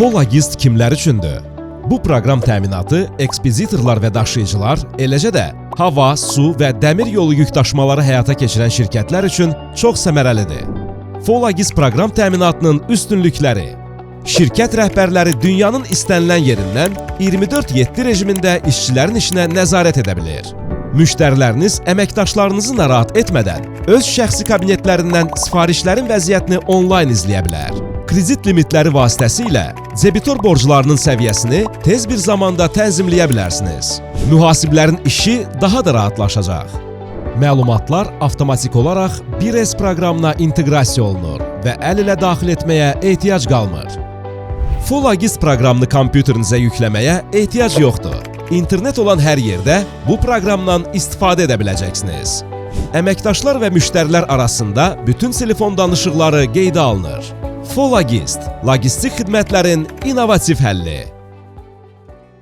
Folagist kimlər üçündür? Bu proqram təminatı ekspezitorlar və daşıyıcılar, eləcə də hava, su və dəmir yolu yükdaşımaları həyata keçirən şirkətlər üçün çox səmərəlidir. Folagist proqram təminatının üstünlükləri Şirkət rəhbərləri dünyanın istənilən yerindən 24/7 rejimində işçilərin işinə nəzarət edə bilir. Müştəriləriniz əməkdaşlarınızı narahat etmədən öz şəxsi kabinetlərindən sifarişlərin vəziyyətini onlayn izləyə bilər. Kredit limitləri vasitəsilə debitor borclarının səviyyəsini tez bir zamanda tənzimləyə bilərsiniz. Mühasiblərin işi daha da rahatlaşacaq. Məlumatlar avtomatik olaraq 1S proqramına inteqrasiya olunur və əl ilə daxil etməyə ehtiyac qalmır. Folagist proqramını kompüterinizə yükləməyə ehtiyac yoxdur. İnternet olan hər yerdə bu proqramdan istifadə edə biləcəksiniz. Əməkdaşlar və müştərilər arasında bütün telefon danışıqları qeydə alınır. Folagist – logistik xidmətlərin innovativ həlli.